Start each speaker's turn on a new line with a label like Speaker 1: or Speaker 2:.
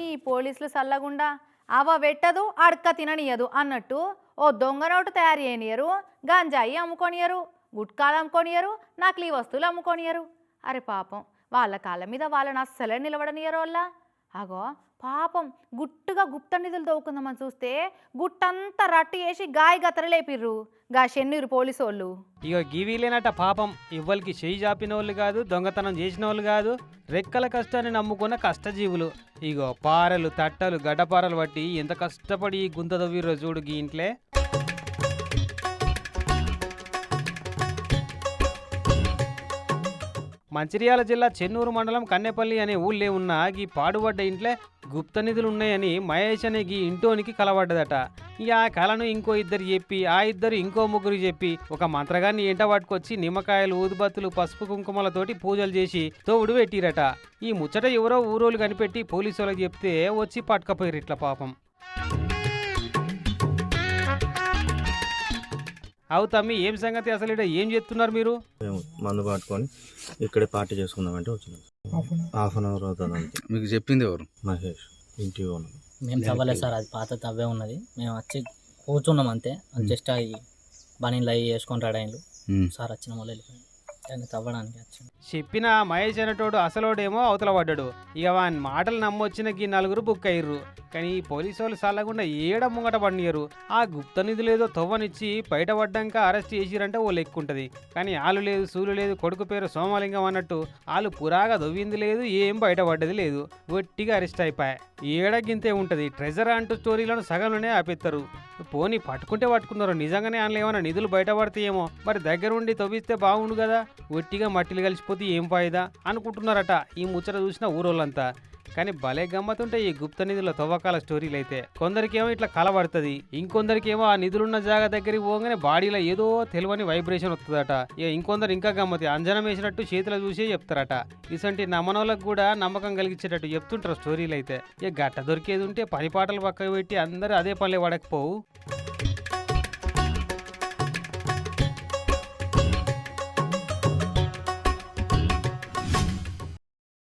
Speaker 1: ఈ పోలీసులు సల్లగుండా. అవ పెట్టదు అడక్క తిననియదు అన్నట్టు ఓ దొంగ నోటు తయారు చేయనియరు గంజాయి అమ్ముకొనియరు గుట్కాలు అమ్ముకొనియరు నకిలీ వస్తువులు అమ్ముకొనియరు. అరే పాపం వాళ్ళ కాళ్ళ మీద వాళ్ళని అస్సలే నిలబడనియరు వాళ్ళ. అగో పాపం గుట్టుగా గుప్త నిధులు తవ్వుకుందామని చూస్తే గుట్టంతా రట్టు చేసి గాయ గతర లేపిర్రు గా షెన్నీరు పోలీసు వాళ్ళు
Speaker 2: ఇక గివీలేనట పాపం. ఇవ్వలికి చేయి చాపిన వాళ్ళు కాదు దొంగతనం చేసిన వాళ్ళు కాదు రెక్కల కష్టాన్ని నమ్ముకున్న కష్టజీవులు. ఇగో పారలు తట్టలు గడ్డపారలు బట్టి ఎంత కష్టపడి ఈ గుంత దవ్విర్రో చూడు గీ ఇంట్లే. మంచిర్యాల జిల్లా చెన్నూరు మండలం కన్నెపల్లి అనే ఊళ్ళే ఉన్న ఈ పాడుబడ్డ ఇంట్లో గుప్త నిధులు ఉన్నాయని మహేష్ అనే ఈ ఇంటోనికి కలబడ్డదట ఇక ఆ కళను ఇంకో ఇద్దరు చెప్పి ఆ ఇద్దరు ఇంకో ముగ్గురు చెప్పి ఒక మంత్రగాన్ని ఎంట పట్టుకొచ్చి నిమ్మకాయలు ఊదుబత్తులు పసుపు కుంకుమలతోటి పూజలు చేసి తోడు పెట్టిరట. ఈ ముచ్చట ఎవరో ఊరోళ్ళు కనిపెట్టి పోలీసు వాళ్ళకి చెప్తే వచ్చి పట్టుకపోయారు ఇట్లా పాపం. అవు తమ్మి ఏం సంగతి అసలు ఈడ? ఏం చేస్తున్నారు మీరు?
Speaker 3: మేము మందు పట్టుకొని ఇక్కడే పార్టీ చేసుకుందామంటే వచ్చినాం. హాఫ్ అన్ అవర్ అవుతుంది అంతే.
Speaker 4: మీకు చెప్పింది ఎవరు?
Speaker 3: మహేష్ ఇంటి ఓనర్
Speaker 5: మేము తవ్వలేదు సార్ అది పాత తవ్వే ఉన్నది. మేము వచ్చి కూర్చున్నాం అంతే. జస్ట్ అవి బనీళ్ళు అవి వేసుకొని రాడాయిలు సార్ వచ్చిన వాళ్ళు వెళ్ళిపోయింది తవ్వడానికి వచ్చింది
Speaker 2: చెప్పిన మహేష్ అనేటోడు అసలోడేమో అవతల పడ్డాడు. ఇక వాని మాటలు నమ్మొచ్చిన గీ నలుగురు బుక్ అయ్యారు కానీ ఈ పోలీసు వాళ్ళు సల్లకుండా ఏడ ముంగట పడినారు ఆ గుప్త నిధులేదో తవ్వనిచ్చి బయట బయటపడ్డాక అరెస్ట్ చేసిరంటే ఓ లెక్క కానీ ఆలు లేదు సూలు లేదు కొడుకు పేరు సోమలింగం అన్నట్టు వాళ్ళు పురాగా దొవ్వింది లేదు ఏం బయటపడ్డది లేదు. గట్టిగా అరెస్ట్ అయిపోయాయి ఏడ గింతే ఉంటుంది? ట్రెజర్ అంటూ స్టోరీలను సగంలోనే ఆపేస్తారు పోనీ పట్టుకుంటే పట్టుకున్నారు. నిజంగానే అందులో ఏమైనా నిధులు బయటపడతాయేమో మరి దగ్గరుండి తవ్విస్తే బాగుండు కదా. ఒట్టిగా మట్టిలు కలిసిపోతే ఏం ఫాయిదా? అనుకుంటున్నారట. ఈ ముచ్చట చూసిన ఊరోళ్ళంతా. కానీ భలే గమ్మతుంటే ఈ గుప్త నిధుల తవ్వకాల స్టోరీలు అయితే కొందరికేమో ఇట్లా కలబడుతుంది ఇంకొందరికేమో ఆ నిధులున్న జాగా దగ్గరికి పోగానే బాడీలో ఏదో తెలియని వైబ్రేషన్ వస్తుందట ఇక ఇంకొందరు ఇంకా గమ్మతి అంజనం వేసినట్టు చేతిలో చూసే చెప్తారట. ఇసంటి నమనోళ్ళకు కూడా నమ్మకం కలిగించేటట్టు చెప్తుంటారు స్టోరీలు అయితే ఇక గట్ట దొరికేది ఉంటే పని పాటలు పక్కకు పెట్టి అందరూ అదే పనులే పడకపోవు.